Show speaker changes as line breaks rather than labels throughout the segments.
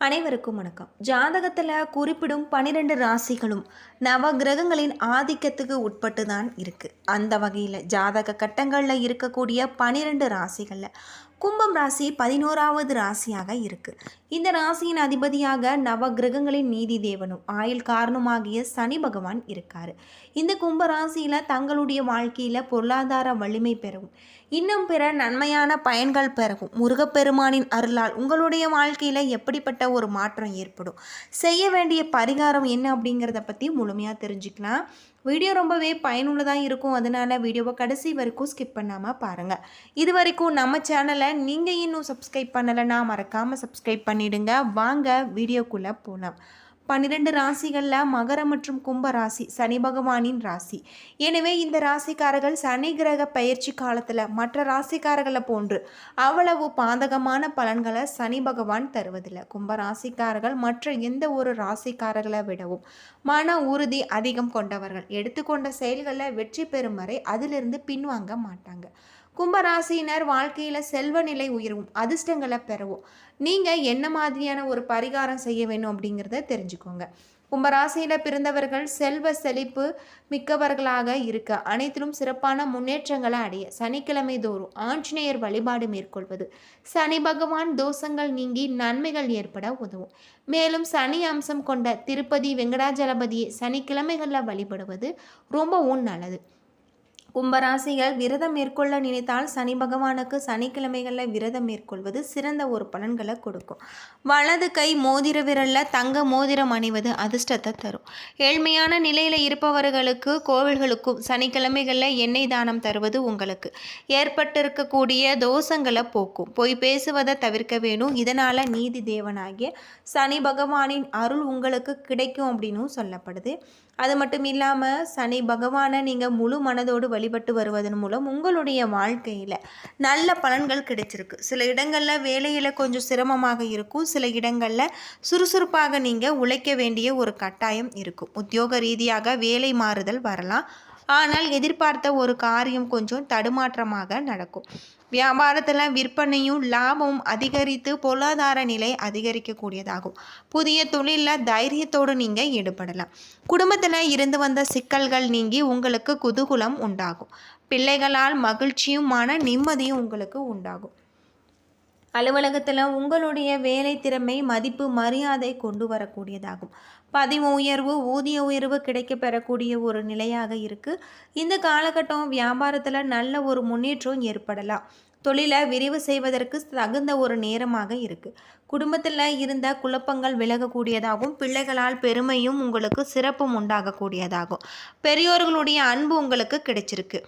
அனைவருக்கும் வணக்கம். ஜாதகத்தில் குறிப்பிடும் பனிரெண்டு ராசிகளும் நவ கிரகங்களின் ஆதிக்கத்துக்கு உட்பட்டு தான் இருக்குது அந்த வகையில் ஜாதக கட்டங்களில் இருக்கக்கூடிய பனிரெண்டு ராசிகளில் கும்பம் ராசி பதினோராவது ராசியாக இருக்குது இந்த ராசியின் அதிபதியாக நவ கிரகங்களின் நீதி தேவனும் ஆயுள் காரணமாகிய சனி பகவான் இருக்கார். இந்த கும்ப ராசியில் தங்களுடைய வாழ்க்கையில் பொருளாதார வலிமை பெறவும் இன்னும் பிற நன்மையான பயன்கள் பெறவும் முருகப்பெருமானின் அருளால் உங்களுடைய வாழ்க்கையில் எப்படிப்பட்ட ஒரு மாற்றம் ஏற்படும்? செய்ய வேண்டிய பரிகாரம் என்ன அப்படிங்கிறத பற்றி முழுமையாக தெரிஞ்சுக்கலாம். வீடியோ ரொம்பவே பயனுள்ளதாக இருக்கும். அதனால் வீடியோவை கடைசி வரைக்கும் ஸ்கிப் பண்ணாமல் பாருங்கள் இது வரைக்கும் நம்ம சேனலை நீங்கள் இன்னும் சப்ஸ்கிரைப் பண்ணலைன்னா மறக்காமல் சப்ஸ்கிரைப் பண்ணிவிடுங்க வாங்க வீடியோக்குள்ளே போகலாம் பன்னிரெண்டு ராசிகளில் மகர மற்றும் கும்ப ராசி சனி பகவானின் ராசி. எனவே இந்த ராசிக்காரர்கள் சனி கிரக பயிற்சி காலத்தில் மற்ற ராசிக்காரர்களை போன்று அவ்வளவு பாதகமான பலன்களை சனி பகவான் தருவதில்லை. கும்ப ராசிக்காரர்கள் மற்ற எந்த ஒரு ராசிக்காரர்களை விடவும் மன உறுதி அதிகம் கொண்டவர்கள். எடுத்துக்கொண்ட செயல்களில் வெற்றி பெறும் வரை அதிலிருந்து பின்வாங்க மாட்டாங்க. கும்பராசினர் வாழ்க்கையில் செல்வ நிலை உயர்வும் அதிர்ஷ்டங்களை பெறவும். நீங்கள் என்ன மாதிரியான ஒரு பரிகாரம் செய்ய வேணும் அப்படிங்கிறத தெரிஞ்சுக்கோங்க. கும்பராசியில் பிறந்தவர்கள் செல்வ செழிப்பு மிக்கவர்களாக இருக்க அனைத்திலும் சிறப்பான முன்னேற்றங்களை அடைய சனிக்கிழமை தோறும் ஆஞ்சநேயர் வழிபாடு மேற்கொள்வது. சனி பகவான் தோஷங்கள் நீங்கி நன்மைகள் ஏற்பட உதவும். மேலும் சனி அம்சம் கொண்ட திருப்பதி வெங்கடாஜலபதியை சனிக்கிழமைகளில் வழிபடுவது ரொம்பவும் நல்லது. கும்பராசிகள் விரதம் மேற்கொள்ள நினைத்தால் சனி பகவானுக்கு சனிக்கிழமைகளில் விரதம் மேற்கொள்வது சிறந்த ஒரு பலன்களை கொடுக்கும். வலது கை மோதிர விரலில் தங்க மோதிரம் அணிவது அதிர்ஷ்டத்தை தரும். ஏழ்மையான நிலையில் இருப்பவர்களுக்கு கோவில்களுக்கும் சனிக்கிழமைகளில் எண்ணெய் தானம் தருவது உங்களுக்கு. ஏற்பட்டிருக்கக்கூடிய தோஷங்களை போக்கும். பொய் பேசுவதை தவிர்க்க வேணும். இதனால் நீதி தேவனாகிய சனி பகவானின் அருள் உங்களுக்கு கிடைக்கும் அப்படின்னும் சொல்லப்படுது. அது மட்டும் இல்லாமல் சனி பகவானை நீங்கள் முழு மனதோடு வழிபட்டு வருவதன் மூலம் உங்களுடைய வாழ்க்கையில் நல்ல பலன்கள் கிடைச்சிருக்கு. சில இடங்களில் வேலையில் கொஞ்சம் சிரமமாக இருக்கும். சில இடங்களில் சுறுசுறுப்பாக நீங்கள் உழைக்க வேண்டிய ஒரு கட்டாயம் இருக்கும். உத்தியோக ரீதியாக வேலை மாறுதல் வரலாம். ஆனால் எதிர்பார்த்த ஒரு காரியம் கொஞ்சம் தடுமாற்றமாக நடக்கும். வியாபாரத்தில் விற்பனையும் லாபமும் அதிகரித்து பொருளாதார நிலை அதிகரிக்கக்கூடியதாகும். புதிய தொழிலில் தைரியத்தோடு நீங்கள் ஈடுபடலாம். குடும்பத்தில் இருந்து வந்த சிக்கல்கள் நீங்கி உங்களுக்கு குதூகுலம் உண்டாகும். பிள்ளைகளால் மகிழ்ச்சியும் மன நிம்மதியும் உங்களுக்கு உண்டாகும். அலுவலகத்தில் உங்களுடைய வேலை திறமை மதிப்பு மரியாதை கொண்டு வரக்கூடியதாகும். பதிவு உயர்வு ஊதிய உயர்வு கிடைக்க பெறக்கூடிய ஒரு நிலையாக இருக்குது இந்த காலகட்டம் வியாபாரத்தில் நல்ல ஒரு முன்னேற்றம் ஏற்படலாம். தொழிலை விரிவு செய்வதற்கு தகுந்த ஒரு நேரமாக இருக்குது குடும்பத்தில் இருந்த குழப்பங்கள் விலகக்கூடியதாகவும் பிள்ளைகளால் பெருமையும் உங்களுக்கு சிறப்பும் உண்டாகக்கூடியதாகும். பெரியோர்களுடைய அன்பு உங்களுக்கு கிடைச்சிருக்கு.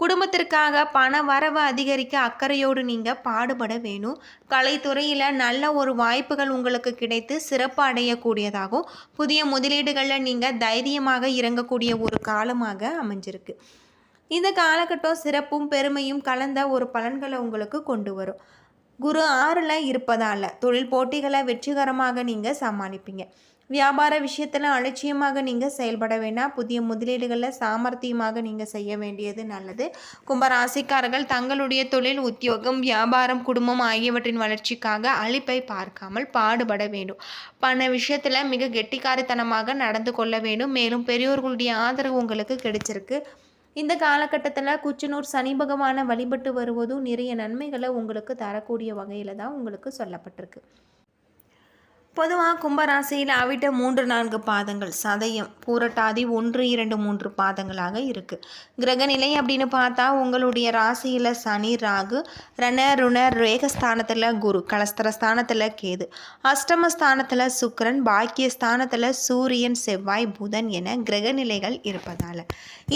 குடும்பத்திற்காக பண வரவு அதிகரிக்க அக்கறையோடு நீங்கள் பாடுபட வேணும். கலைத்துறையில் நல்ல ஒரு வாய்ப்புகள் உங்களுக்கு கிடைத்து சிறப்பு அடையக்கூடியதாகவும் புதிய முதலீடுகளில் நீங்கள் தைரியமாக இறங்கக்கூடிய ஒரு காலமாக அமைஞ்சிருக்கு. இந்த காலகட்டம் சிறப்பும் பெருமையும் கலந்த ஒரு பலன்களை உங்களுக்கு கொண்டு வரும். குரு ஆறில் இருப்பதால் தொழில் போட்டிகளை வெற்றிகரமாக நீங்கள் சமாளிப்பீங்க. வியாபார விஷயத்தில் அலட்சியமாக நீங்கள் செயல்பட வேண்டாம். புதிய முதலீடுகளில் சாமர்த்தியமாக நீங்கள் செய்ய வேண்டியது நல்லது. கும்பராசிக்காரர்கள் தங்களுடைய தொழில் உத்தியோகம் வியாபாரம் குடும்பம் ஆகியவற்றின் வளர்ச்சிக்காக அழிப்பை பார்க்காமல் பாடுபட வேண்டும். பண விஷயத்தில் மிக கெட்டிக்காரித்தனமாக நடந்து கொள்ள வேண்டும். மேலும் பெரியோர்களுடைய ஆதரவு உங்களுக்கு கிடைச்சிருக்கு. இந்த காலகட்டத்தில் குச்சனூர் சனி பகவானை வழிபட்டு வருவதும் நிறைய நன்மைகளை உங்களுக்கு தரக்கூடிய வகையில் தான் உங்களுக்கு சொல்லப்பட்டிருக்கு. பொதுவாக கும்பராசியில் அவிட்ட மூன்று நான்கு பாதங்கள் சதயம் பூரட்டாதி ஒன்று இரண்டு மூன்று பாதங்களாக இருக்குது கிரகநிலை அப்படின்னு பார்த்தா உங்களுடைய ராசியில் சனி ராகு ரண ருண ரேகஸ்தானத்தில் குரு கலஸ்தரஸ்தானத்தில் கேது அஷ்டமஸ்தானத்தில் சுக்கரன் பாக்கியஸ்தானத்தில் சூரியன் செவ்வாய் புதன் என கிரகநிலைகள் இருப்பதால்.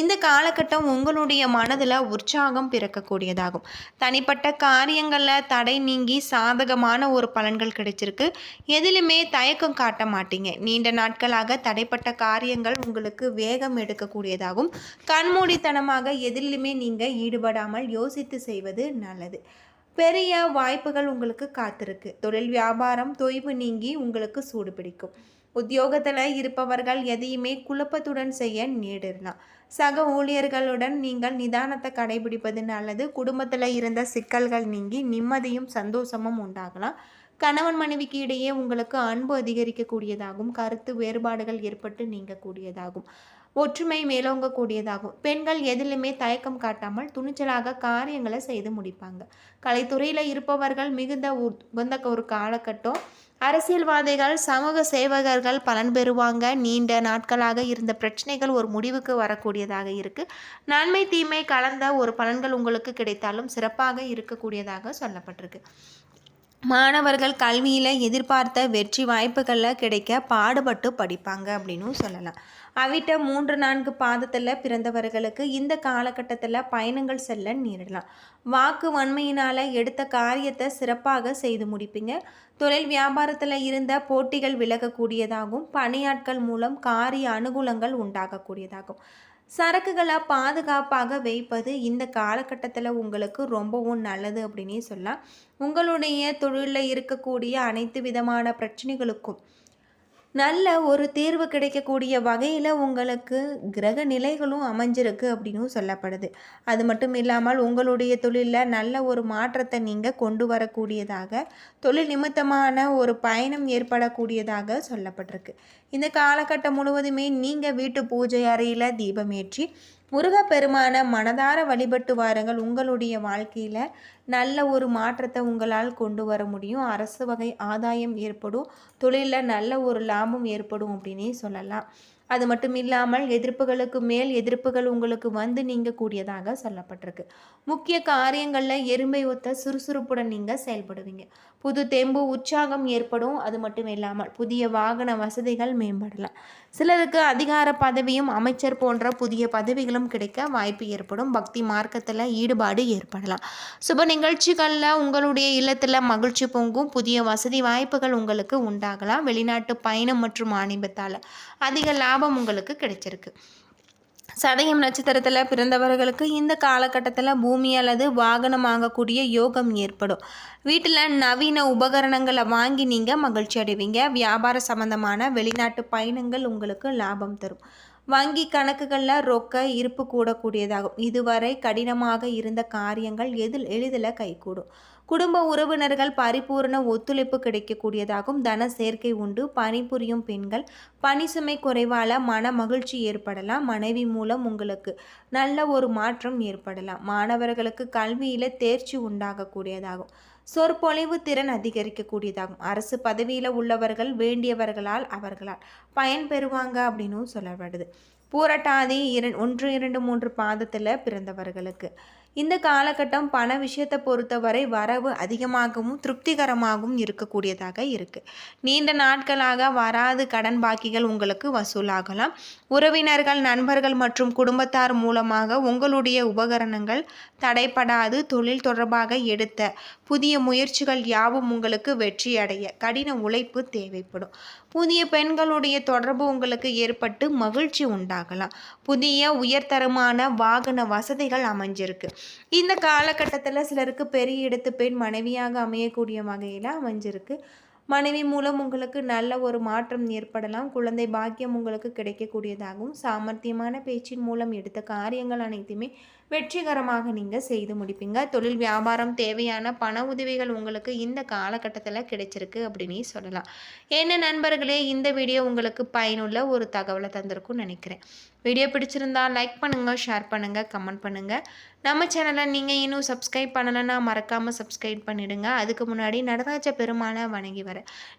இந்த காலகட்டம் உங்களுடைய மனதில் உற்சாகம் பிறக்கக்கூடியதாகும். தனிப்பட்ட காரியங்களில் தடை நீங்கி சாதகமான ஒரு பலன்கள் கிடைச்சிருக்கு. எதிலுமே எதுவுமே தயக்கம் காட்ட மாட்டீங்க. நீண்ட நாட்களாக தடைப்பட்ட காரியங்கள் உங்களுக்கு வேகம் எடுக்கக்கூடியதாகும். கண்மூடித்தனமாக எதிலுமே நீங்கள் ஈடுபடாமல் யோசித்து செய்வது நல்லது. பெரிய வாய்ப்புகள் உங்களுக்கு காத்திருக்கு. தொழில் வியாபாரம் தொய்வு நீங்கி உங்களுக்கு சூடு பிடிக்கும். உத்தியோகத்தில் இருப்பவர்கள் எதையுமே குழப்பத்துடன் செய்ய நேரிடலாம். சக ஊழியர்களுடன் நீங்கள் நிதானத்தை கடைபிடிப்பது நல்லது. குடும்பத்தில் இருந்த சிக்கல்கள் நீங்கி நிம்மதியும் சந்தோஷமும் உண்டாகலாம். கணவன் மனைவிக்கு இடையே உங்களுக்கு அன்பு அதிகரிக்கக்கூடியதாகும். கருத்து வேறுபாடுகள் ஏற்பட்டு நீங்கக்கூடியதாகும். ஒற்றுமை மேலோங்கக்கூடியதாகும். பெண்கள் எதிலுமே தயக்கம் காட்டாமல் துணிச்சலாக காரியங்களை செய்து முடிப்பாங்க. கலைத்துறையில் இருப்பவர்கள் மிகுந்த உகந்த ஒரு காலகட்டம். அரசியல்வாதிகள் சமூக சேவகர்கள் பலன் பெறுவாங்க. நீண்ட நாட்களாக இருந்த பிரச்சனைகள் ஒரு முடிவுக்கு வரக்கூடியதாக இருக்குது நன்மை தீமை கலந்த ஒரு பலன்கள் உங்களுக்கு கிடைத்தாலும் சிறப்பாக இருக்கக்கூடியதாக சொல்லப்பட்டிருக்கு. மாணவர்கள் கல்வியில் எதிர்பார்த்த வெற்றி வாய்ப்புகளில் கிடைக்க பாடுபட்டு படிப்பாங்க அப்படின்னு சொல்லலாம். அவிட்ட மூன்று நான்கு பாதத்தில் பிறந்தவர்களுக்கு இந்த காலகட்டத்தில் பயணங்கள் செல்ல நேரிடலாம். வாக்கு வன்மையினால் எடுத்த காரியத்தை சிறப்பாக செய்து முடிப்பீங்க. தொழில் வியாபாரத்தில் இருந்த போட்டிகள் விலகக்கூடியதாகும் பணியாட்கள் மூலம் காரிய அனுகூலங்கள் உண்டாகக்கூடியதாகும். சரக்குகளை பாதுகாப்பாக வைப்பது இந்த காலகட்டத்தில் உங்களுக்கு ரொம்பவும் நல்லது அப்படின்னே சொல்லலாம். உங்களுடைய தொழிலில் இருக்கக்கூடிய அனைத்து விதமான பிரச்சனைகளுக்கும் நல்ல ஒரு தீர்வு கிடைக்கக்கூடிய வகையில் உங்களுக்கு கிரக நிலைகளும் அமைஞ்சிருக்கு அப்படின்னும் சொல்லப்படுது. அது மட்டும் இல்லாமல் உங்களுடைய தொழிலில் நல்ல ஒரு மாற்றத்தை நீங்கள் கொண்டு வரக்கூடியதாக தொழில் நிமித்தமான ஒரு பயணம் ஏற்படக்கூடியதாக சொல்லப்பட்டிருக்கு. இந்த காலகட்டம் முழுவதுமே நீங்கள் வீட்டு பூஜை அறையில் தீபமேற்றி முருகப்பெருமான மனதார வழிபட்டு வாருங்கள். உங்களுடைய வாழ்க்கையில் நல்ல ஒரு மாற்றத்தை உங்களால் கொண்டு வர முடியும். அரசு வகை ஆதாயம் ஏற்படும். தொழிலில் நல்ல ஒரு லாபம் ஏற்படும் அப்படின்னே சொல்லலாம். அது மட்டும் இல்லாமல் எதிர்ப்புகளுக்கு மேல் எதிர்ப்புகள் உங்களுக்கு வந்து நீங்கக்கூடியதாக சொல்லப்பட்டிருக்கு. முக்கிய காரியங்களில் எறும்பை ஒத்த சுறுசுறுப்புடன் நீங்கள் செயல்படுவீங்க. புது தெம்பு உற்சாகம் ஏற்படும். அது மட்டும் இல்லாமல் புதிய வாகன வசதிகள் மேம்படலாம். சிலருக்கு அதிகார பதவியும் அமைச்சர் போன்ற புதிய பதவிகளும் கிடைக்க வாய்ப்பு ஏற்படும். பக்தி மார்க்கத்தில் ஈடுபாடு ஏற்படலாம். சுப நிகழ்ச்சிகளில் உங்களுடைய இல்லத்தில் மகிழ்ச்சி பொங்கும். புதிய வசதி வாய்ப்புகள் உங்களுக்கு உண்டாகலாம். வெளிநாட்டு பயணம் மற்றும் ஆணிபத்தால் அதிக லாபம் உங்களுக்கு கிடைச்சிருக்கு. சதயம் நட்சத்திரத்தில் பிறந்தவர்களுக்கு இந்த காலகட்டத்தில் பூமி அல்லது வாகனம் வாங்கக்கூடிய யோகம் ஏற்படும். வீட்டில் நவீன உபகரணங்களை வாங்கி நீங்கள் மகிழ்ச்சி அடைவீங்க. வியாபார சம்பந்தமான வெளிநாட்டு பயணங்கள் உங்களுக்கு லாபம் தரும். வங்கி கணக்குகளில் ரொக்க இருப்பு கூடக்கூடியதாகும். இதுவரை கடினமாக இருந்த காரியங்கள் எதில் எளிதில் கைகூடும். குடும்ப உறவினர்கள் பரிபூர்ண ஒத்துழைப்பு கிடைக்கக்கூடியதாகும் தன சேர்க்கை உண்டு. பணிபுரியும் பெண்கள் பணி சுமை குறைவால மன மகிழ்ச்சி ஏற்படலாம். மனைவி மூலம் உங்களுக்கு நல்ல ஒரு மாற்றம் ஏற்படலாம். மாணவர்களுக்கு கல்வியில் தேர்ச்சி உண்டாகக்கூடியதாகும். சொற்பொழிவு திறன் அதிகரிக்கக்கூடியதாகும். அரசு பதவியில் உள்ளவர்கள் வேண்டியவர்களால் அவர்களால் பயன் பெறுவாங்க அப்படின்னு சொல்லப்படுது. பூரட்டாதி இர ஒன்று இரண்டு மூன்று பாதத்தில் பிறந்தவர்களுக்கு இந்த காலகட்டம் பண விஷயத்தை பொறுத்தவரை வரவு அதிகமாகவும் திருப்திகரமாகவும் இருக்கக்கூடியதாக இருக்குது நீண்ட நாட்களாக வராது கடன் பாக்கிகள் உங்களுக்கு வசூலாகலாம். உறவினர்கள் நண்பர்கள் மற்றும் குடும்பத்தார் மூலமாக உங்களுடைய உபகரணங்கள் தடைப்படாது தொழில் தொடர்பாக எடுத்த புதிய முயற்சிகள் யாவும் உங்களுக்கு வெற்றி அடைய கடின உழைப்பு தேவைப்படும். புதிய பெண்களுடைய தொடர்பு உங்களுக்கு ஏற்பட்டு மகிழ்ச்சி உண்டாகலாம். புதிய உயர்தரமான வாகன வசதிகள் அமைஞ்சிருக்கு. இந்த காலகட்டத்தில் சிலருக்கு பெரிய இடத்து பெண் மனைவியாக அமையக்கூடிய வகையில் அமைஞ்சிருக்கு. மனைவி மூலம் உங்களுக்கு நல்ல ஒரு மாற்றம் ஏற்படலாம். குழந்தை பாக்கியம் உங்களுக்கு கிடைக்கக்கூடியதாகவும் சாமர்த்தியமான பேச்சின் மூலம் எடுத்த காரியங்கள் அனைத்துமே வெற்றிகரமாக நீங்கள் செய்து முடிப்பீங்க. தொழில் வியாபாரம் தேவையான பண உதவிகள் உங்களுக்கு இந்த காலகட்டத்தில் கிடைச்சிருக்கு அப்படின்னு சொல்லலாம். என்ன நண்பர்களே இந்த வீடியோ உங்களுக்கு பயனுள்ள ஒரு தகவலை தந்திருக்கும்னு நினைக்கிறேன். வீடியோ பிடிச்சிருந்தா லைக் பண்ணுங்கள் ஷேர் பண்ணுங்கள் கமெண்ட் பண்ணுங்கள் நம்ம சேனலை நீங்கள் இன்னும் சப்ஸ்கிரைப் பண்ணலைன்னா மறக்காமல் சப்ஸ்கிரைப் பண்ணிவிடுங்க அதுக்கு முன்னாடி நடராஜ பெருமாளை வணங்கி வர.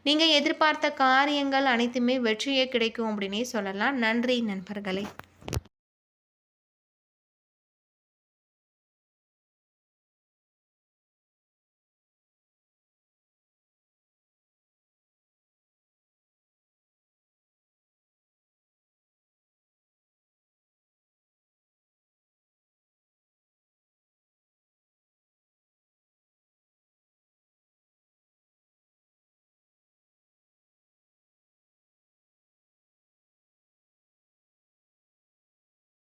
நீங்கள் எதிர்பார்த்த காரியங்கள் அனைத்துமே வெற்றியே கிடைக்கும் அப்படின்னே சொல்லலாம். நன்றி நண்பர்களே.